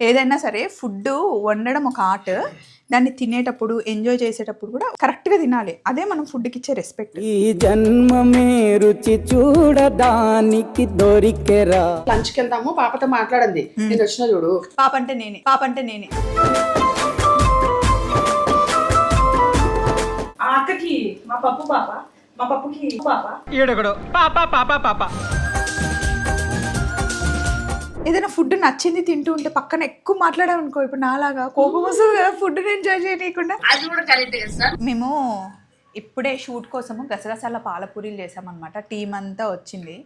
ఏదైనా సరే ఫుడ్ వండడం ఒక ఆర్ట్. దాన్ని తినేటప్పుడు ఎంజాయ్ చేసేటప్పుడు కూడా కరెక్ట్గా తినాలి. అదే మనం ఫుడ్కి ఇచ్చే రెస్పెక్ట్. ఈ జన్మమే రుచి చూడడానికి దొరికెరా. లంచ్కి వెళ్తాము పాపతో మాట్లాడింది నేను వచ్చిన చూడు. పాప అంటే నేనే పాప అంటే నేనే. ఆ అక్కకి మా పప్పు పాప మా పప్పుకి పాప. ఈడొకడు పాప పాప పాప. ఏదైనా ఫుడ్ నచ్చింది తింటూ ఉంటే పక్కన ఎక్కువ మాట్లాడామనుకో ఇప్పుడు నాలాగా కోపం వస్తుంది కదా ఫుడ్ ఎంజాయ్ చేయకుండా అది కూడా కరెక్ట్ మేము ఇప్పుడే షూట్ కోసము గసగసాల పాలపూరీలు చేసామన్నమాట. టీం అంతా వచ్చింది.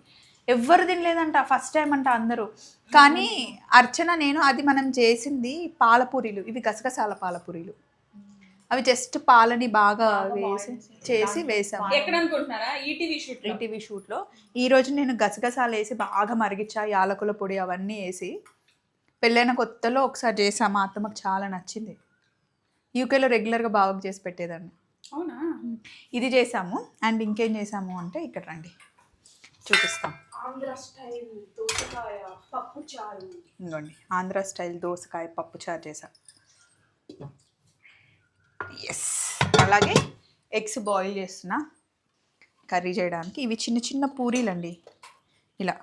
ఎవ్వరు తినలేదంట ఫస్ట్ టైం అంట అందరూ. కానీ అర్చన నేను అది మనం చేసింది పాలపూరీలు. ఇవి గసగసాల పాలపూరీలు. అవి జస్ట్ పాలని బాగా వేసి చేసి వేసాము. ఎక్కడ అనుకుంటున్నారా ఈటీవీ షూట్లో ఈటీవీ షూట్లో. ఈరోజు నేను గసగసాలు వేసి బాగా మరిగించా యాలకుల పొడి అవన్నీ వేసి. పెళ్ళైన కొత్తలో ఒకసారి చేసా మా అత్తమ్మకు చాలా నచ్చింది. యూకేలో రెగ్యులర్గా బాగా చేసి పెట్టేదాన్ని. అవునా? ఇది చేసాము. అండ్ ఇంకేం చేసాము అంటే ఇక్కడ రండి. చూపిస్తాం. ఆంధ్ర స్టైల్ దోసకాయ పప్పు చారు. ఇంకోండి ఆంధ్ర స్టైల్ దోసకాయ పప్పు చారు చేసా. ఎస్ అలాగే ఎగ్స్ బాయిల్ చేస్తున్నా కర్రీ చేయడానికి ఇవి చిన్న చిన్న పూరీలండి. ఇలా.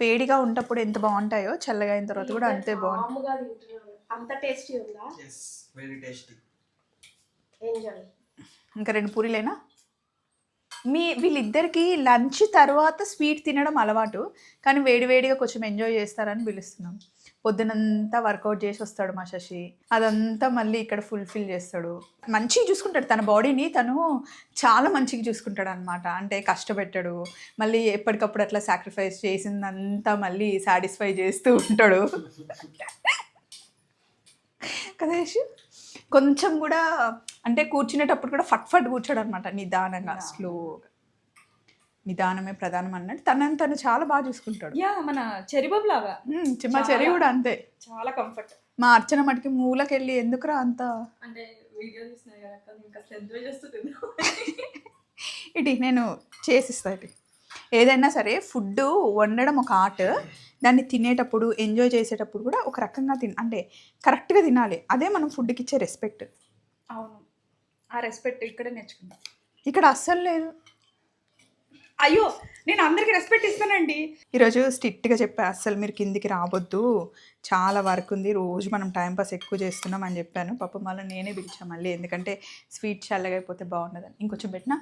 వేడిగా ఉన్నప్పుడు ఎంత బాగుంటాయో చల్లగా అయిన తర్వాత కూడా అంతే తింటున్నాను అంత టేస్టీ ఉందా? వెరీ టేస్టీ ఎంజాయ్ ఇంకా రెండు పూరీలేనా? మీ వీళ్ళిద్దరికి లంచ్ తర్వాత స్వీట్ తినడం అలవాటు కానీ వేడివేడిగా కొంచెం ఎంజాయ్ చేస్తారని పిలుస్తున్నాం. పొద్దునంతా వర్కౌట్ చేసి వస్తాడు మా శశి. అదంతా మళ్ళీ ఇక్కడ ఫుల్ఫిల్ చేస్తాడు. మంచిగా చూసుకుంటాడు. తన బాడీని తను చాలా మంచిగా చూసుకుంటాడు అనమాట అంటే కష్టపెట్టాడు. మళ్ళీ ఎప్పటికప్పుడు అట్లా సాక్రిఫైస్ చేసిందంతా మళ్ళీ సాటిస్ఫై చేస్తూ ఉంటాడు. కదా? కొంచెం కూడా అంటే కూర్చునేటప్పుడు కూడా ఫట్ ఫట్ కూర్చోడు అనమాట నిదానంగా స్లోగా నిదానమే ప్రధానం అన్నట్టు. తనని తను చాలా బాగా చూసుకుంటాడు. యా మన చెరిబాబు లాగా మా చెరి కూడా అంతే. చాలా కంఫర్ట్ మా అర్చన మటుకి మూలకెళ్ళి ఎందుకురా అంత? అంటే వీడియో ఇటు నేను చేసిస్తా ఇటు. ఏదైనా సరే ఫుడ్ వండడం ఒక ఆర్ట్. దాన్ని తినేటప్పుడు ఎంజాయ్ చేసేటప్పుడు కూడా ఒక రకంగా తిన అంటే కరెక్ట్గా తినాలి. అదే మనం ఫుడ్కి ఇచ్చే రెస్పెక్ట్. అవును. ఆ రెస్పెక్ట్ ఇక్కడే నేర్చుకుంటా ఇక్కడ అస్సలు లేదు. అయ్యో నేను అందరికి రెస్పెక్ట్ ఇస్తానండి. ఈరోజు స్ట్రిక్ట్గా చెప్పా అస్సలు మీరు కిందికి రావద్దు. చాలా వర్క్ ఉంది. రోజు మనం టైంపాస్ ఎక్కువ చేస్తున్నాం అని చెప్పాను. పాపం మళ్ళీ నేనే పిలిచా మళ్ళీ. ఎందుకంటే స్వీట్ చల్లగా అయిపోతే బాగుండదని. ఇంకొంచెం పెట్టినా?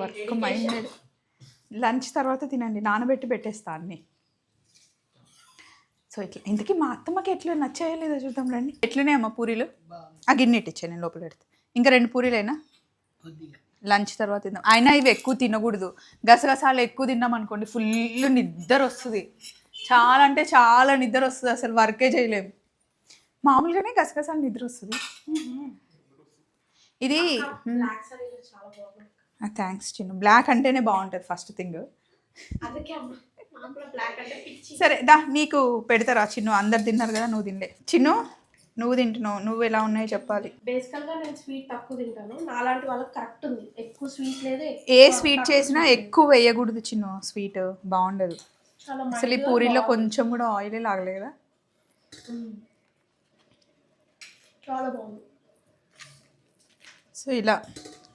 వర్క్ మైండ్ లంచ్ తర్వాత తినండి. నానబెట్టి పెట్టేస్తా అన్ని. సో ఇట్లా ఇంతకీ మా అత్తమ్మకి ఎట్లా? నచ్చాయో లేదో చూద్దాం రండి. ఎట్లనే అమ్మ పూరీలు ఆ గిన్నె ఇచ్చాను నేను లోపల పెడితే. ఇంకా రెండు పూరీలైనా? లంచ్ తర్వాత తిందాం. అయినా ఇవి ఎక్కువ తినకూడదు. గసగసాలు ఎక్కువ తిన్నాం అనుకోండి ఫుల్ నిద్ర వస్తుంది. చాలా అంటే చాలా నిద్ర వస్తుంది అసలు వర్కే చేయలేము మామూలుగానే గసగసాలు నిద్ర వస్తుంది. ఇది థ్యాంక్స్ చిన్ను. బ్లాక్ అంటేనే బాగుంటుంది ఫస్ట్ థింగ్ సరే దా నీకు పెడతారా చిన్ను? అందరు తిన్నారు కదా నువ్వు తినలే. చిన్ను? నువ్వు తింటున్నావు నువ్వు ఎలా ఉన్నాయో చెప్పాలి. నేను స్వీట్ తక్కువ తింటాను. నాలాంటి వాళ్ళకి కరెక్ట్ ఉంది. ఎక్కువ స్వీట్ లేదు ఏ స్వీట్ చేసినా ఎక్కువ వేయకూడదు చిన్ను స్వీట్ బాగుండదు. అసలు ఈ పూరీలో. కొంచెం కూడా ఆయిల్ లాగలే కదా. చాలా బాగుంది. సో ఇలా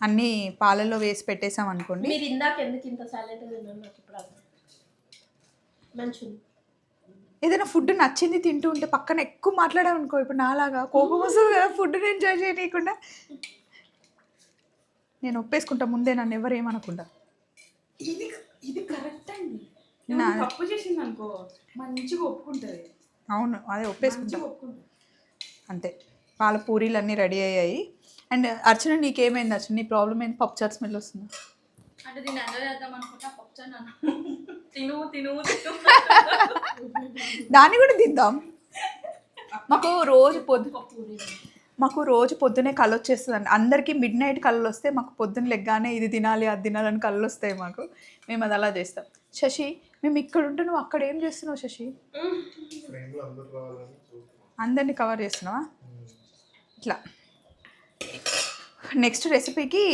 అన్నీ పాలల్లో వేసి పెట్టేసాం అనుకోండి. మీరు ఇందాక ఎందుకు ఇంత సైలెంట్ నాకు ఇప్పుడు మంచిది ఏదైనా ఫుడ్ నచ్చింది తింటూ ఉంటే పక్కన ఎక్కువ మాట్లాడామనుకో ఇప్పుడు నాలాగా కోపం వస్తుంది కదా ఫుడ్ ఎంజాయ్ చేయకుండా నేను ఒప్పేసుకుంటా ముందే నన్ను ఎవరు ఏమనకుండా. ఇది ఇది కరెక్ట్ అండి. తప్పు చేసింది అనుకో మంచిగా ఒప్పుకుంటది. అవును అదే ఒప్పేసుకుంటా. అంతే. పాల పూరీలు అన్నీ రెడీ అయ్యాయి. అండ్ అర్చన నీకేమైంది అర్చన? నీ ప్రాబ్లం ఏంది? పప్పు చాట్ స్మెల్ వస్తుంది? అంటే దీన్ని ఎంజాయ్ చేద్దాం అనుకుంటా పప్పుచాను తిను తిను తిను. దాన్ని కూడా తిద్దాం మాకు రోజు పొద్దు మాకు రోజు పొద్దునే కళ్ళు వచ్చేస్తుంది అందరికీ మిడ్ నైట్ కళ్ళు వస్తే మాకు పొద్దున్న లెగ్గానే ఇది తినాలి అది తినాలని కళ్ళు వస్తాయి మాకు. మేము అది అలా చేస్తాం. శశి మేము ఇక్కడ ఉంటే నువ్వు అక్కడ ఏం చేస్తున్నావు శశి? అందరినీ కవర్ చేస్తున్నావా? ఇట్లా. నెక్స్ట్ రెసిపీకి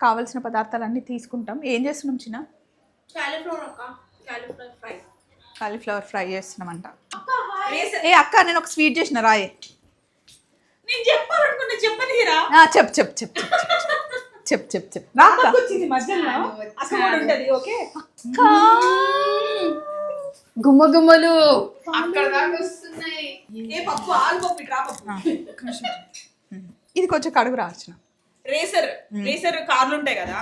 కావాల్సిన పదార్థాలన్నీ తీసుకుంటాం. ఏం చేస్తున్నాం చిన్న? క్యాలీఫ్లవర్ ఫ్రై కాలీఫ్లవర్ ఫ్రై చేస్తున్నామంట. రేసర్ ఏ అక్క నేను ఒక స్వీట్ చేసిన రాయే. చెప్పు చెప్పు చెప్పు చెప్పు చెప్పు చెప్పు చెప్పు రా అక్క. వచ్చింది మధ్యలో. ఉంటది ఓకే? గుమ్మ గుమ్మలు. ఇది కొంచెం కడుగు రాచిన రేసర్ రేసర్ కార్లు ఉంటాయి కదా.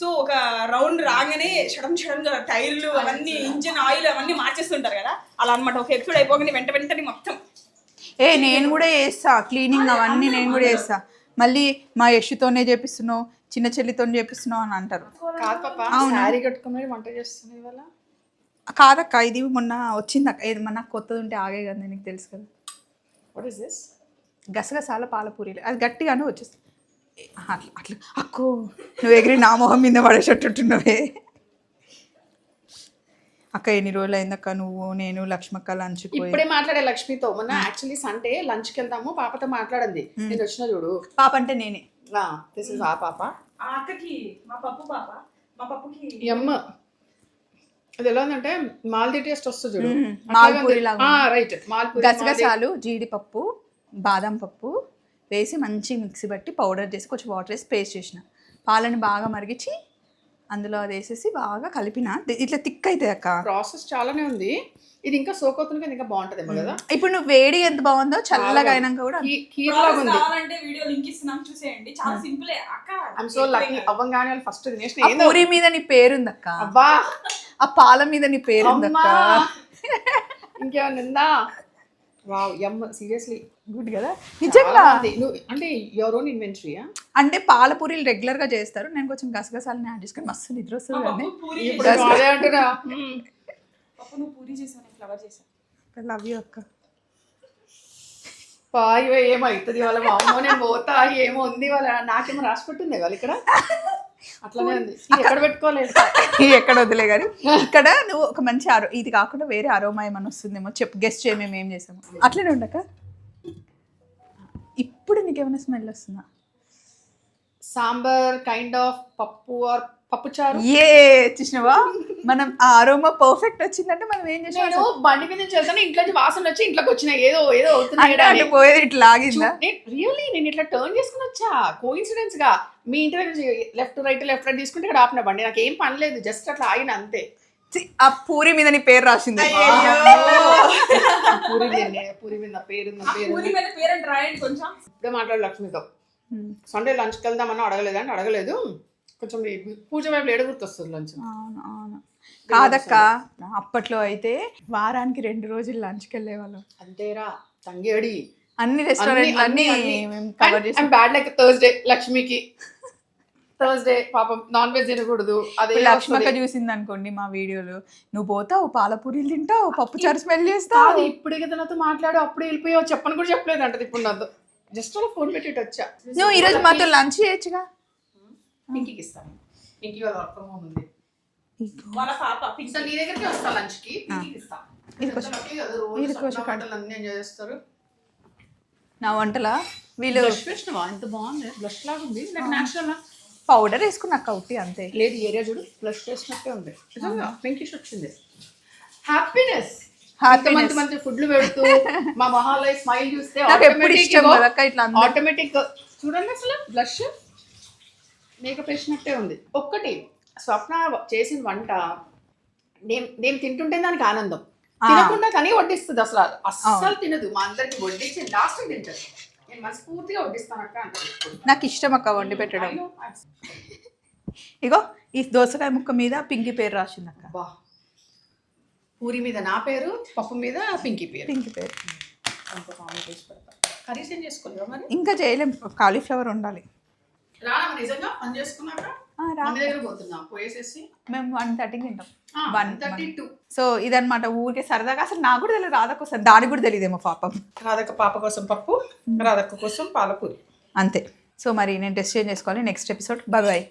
సో ఒక రౌండ్ రాగానే షడన్ షడన్గా టైర్లు అవన్నీ ఇంజిన్ ఆయిల్ అవన్నీ మార్చేస్తుంటారు కదా? అలా అన్నమాట. ఒక ఎపిసోడ్ అయిపోగానే వెంట వెంటనే మొత్తం. ఏ నేను కూడా చేస్తా. క్లీనింగ్ అవన్నీ నేను కూడా చేస్తా. మళ్ళీ మా యశుతోనే చేపిస్తున్నావు చిన్న చెల్లితో చేపిస్తున్నావు అని అంటారు. కట్టుకుని వంట ఇవాళ? కాదక్క ఇది మొన్న వచ్చింది అక్క. ఇది కొత్తది ఉంటే ఆగే కదా నీకు తెలుసు కదా. వాట్ ఇస్ దిస్ గసగసాల పాలపూరీలు. అది గట్టిగానే వచ్చేస్తుంది. అట్లా అట్లా. అక్కో నువ్వు ఎగిరి నా మొహం మీద పడేటట్టున్నవే అక్క ఎన్ని రోజులు అయిందక్క నువ్వు నేను లక్ష్మక్క పోయి? ఇప్పుడే మాట్లాడే లక్ష్మితో. మొన్న యాక్చువల్లీ సండే లంచ్కి వెళ్తాము పాపతో మాట్లాడింది. నేను వచ్చిన చూడు. పాప అంటే నేనే. దిస్ ఇస్ ఆ పాప. అక్కకి మా పప్పు పాప. మా పప్పుకి ఈ అమ్మ అది ఎలా ఉందంటే మాల్దీ టేస్ట్ వస్తుంది చూడు. మాల్పూరి లాగా రైట్ మాల్పూరి గసగసాలు జీడిపప్పు బాదం పప్పు వేసి మంచి మిక్సీ బట్టి పౌడర్ చేసి కొంచెం వాటర్ వేసి పేస్ట్ చేసిన. పాలని బాగా మరిగించి అందులో అది వేసేసి బాగా కలిపిన. ఇట్లా థిక్ అవుతుంది అక్క. ప్రాసెస్ చాలానే ఉంది. ఇది ఇంకా సోక్ అవుతుంది కదా ఇంకా బాగుంటదేమో కదా? ఇప్పుడు నువ్వు వేడి ఎంత బాగుందో చల్లగా అయినాక కూడా ఉంది. కావాలంటే వీడియో లింక్ ఇస్తున్నాం చూసేయండి. చాలా సింపులే. అక్క ఐఎమ్ సో లక్కీ అవ్వంగానే వాళ్ళు ఫస్ట్ తినేసిన. పూరి మీద నీ పేరుంది అక్క అబ్బా! ఆ పాల మీద నీ పేరుంది అమ్మా! అక్క ఇంకేమన్నా ఉందా? వావ్ యమ్ సీరియస్లీ గుడ్ కదా? నిజంగా? నువ్వు అంటే యువర్ ఓన్ ఇన్వెంటరీయా అంటే పాలపూరీలు రెగ్యులర్గా చేస్తారు. నేను కొంచెం గసగసాలని యాడ్ చేసుకొని మస్తు నిద్ర వస్తుంది కానీ నువ్వు పూరి చేసావు. ఫ్లవర్ చేసాను. లవ్ యూ అక్క. పాయో ఏమవుతుంది వాళ్ళ మా అమ్మో నేను పోతా ఏమో ఉంది వాళ్ళ నాకేమో రాసి పెట్టింది వాళ్ళు ఇక్కడ? అట్లానే ఉంది. ఎక్కడ పెట్టుకోలేదు ఎక్కడ వదిలే కానీ ఇక్కడ నువ్వు ఒక మంచి ఆరో ఇది కాకుండా వేరే అరోమా ఏమైనా వస్తుందేమో చెప్పు. గెస్ట్ చేయి మేము ఏం చేసాము. అట్లనే ఉండక ఇప్పుడు నీకేమైనా స్మెల్ వస్తుందా? సాంబార్ కైండ్ ఆఫ్ పప్పు ఆర్ పప్పు చారు? ఏ చూసినావా? మనం ఆ అరోమా పర్ఫెక్ట్ వచ్చిందంటే మనం ఏం చేసాం నేను బండి మీద నుంచి వెళ్తాను ఇంట్లో నుంచి వాసన వచ్చి ఇంట్లోకి వచ్చిన ఏదో ఏదో అవుతుంది పోయేది ఇట్లా రియల్లీ నేను ఇట్లా టర్న్ చేసుకుని వచ్చా కోఇన్సిడెన్స్గా. మీ ఇంటి దగ్గర లెఫ్ట్ రైట్ లెఫ్ట్ రైట్ తీసుకుంటే ఇక్కడ ఆపిన బండి. నాకు ఏం పని లేదు జస్ట్ అట్లా ఆగిన అంతే. ఆ పూరి మీద నీ పేరు రాసింది. పూరి మీద పూరి మీద నా పేరు నా పేరు. పూరి మీద పేరెంట్ రాయండి కొంచెం. ఇప్పుడే మాట్లాడు లక్ష్మితో. సండే లంచ్కి వెళ్దామని అడగలేదు అంటే అడగలేదు. కొంచెం ఈ పూజ వైపు ఏడు గుర్తొస్తుంది లంచ్. అవును అవును. కాదక్క అప్పట్లో అయితే వారానికి రెండు రోజులు లంచ్కి వెళ్ళేవాళ్ళం. అంతేరా తంగేడి. అన్ని రెస్టారెంట్లు అన్ని మేము కవర్ చేసి. బ్యాడ్ లైక్ థర్స్డే లక్ష్మికి. థర్స్డే పాపం నాన్ వెజ్ తినకూడదు. అదే లక్ష్మక్క చూసింది అనుకోండి మా వీడియోలో. నువ్వు పోతావు పాలపూరీలు తింటావు పప్పు చారు స్మెల్ చేస్తావు. ఇప్పుడే కదా నాతో మాట్లాడు అప్పుడే వెళ్ళిపోయావు చెప్పని కూడా చెప్పలేదు అంటది ఇప్పుడు నాతో. జస్ట్ అలా ఫోన్ పెట్టి వచ్చా. నువ్వు ఈరోజు మాతో లంచ్ చేయొచ్చుగా? పింకీకి ఇస్తాను. పింకీ వాళ్ళ వర్క్ ఫ్రమ్ హోమ్ ఉంది. వాళ్ళ పాప నీ దగ్గరికి వస్తా లంచ్కి పింకీకి చేస్తారు. నా వంటల? వీళ్ళు బ్లష్ ఎంత బాగుంది. బ్లష్ లాగా ఉంది నాకు పౌడర్ వేసుకున్నాక ఒకటి అంతే. లేదు ఏరియా చూడు బ్లష్ చేసినట్టే ఉంది. పింకిష్ వచ్చింది. హ్యాపీనెస్. మంచి మంచి ఫుడ్లు పెడుతూ మా మొహాల్లో స్మైల్ చూస్తే ఆటోమేటిక్ చూడండి అసలు బ్లష్ మేకప్ వేసినట్టే ఉంది. ఒక్కటి స్వప్న చేసిన వంట నేను నేను తింటుంటే దానికి ఆనందం. తినకుండా తనే వడ్డిస్తుంది అసలు. అస్సలు తినదు. మా అందరికి వడ్డించి లాస్ట్ తింటది నేను మనస్ఫూర్తిగా వడ్డిస్తాను అక్క. నాకు ఇష్టం అక్క వండి పెట్టడం. ఇగో ఈ దోసకాయ ముక్క మీద పింకి పేరు రాసింది అక్క. పూరి మీద నా పేరు పప్పు మీద పింకీ పేరు. పింకి పేరు. కర్రీస్ ఏం మరి? ఇంకా చేయలేం కాలీఫ్లవర్ ఉండాలి రానా నిజంగా? పని చేసుకున్నాక? మేము వన్ థర్టీకి తింటాం. వన్ థర్టీ టూ సో ఇదన్నమాట ఊరికే సరదాగా. అసలు నాకు కూడా తెలియదు రాధకు వస్తుంది దానికి కూడా తెలియదేమో పాపం. రాధక్క పాప కోసం పప్పు రాధక్క కోసం పాలపూరి. అంతే. సో మరి నేను టెస్ట్ చేంజ్ చేసుకోవాలి. Next episode bye bye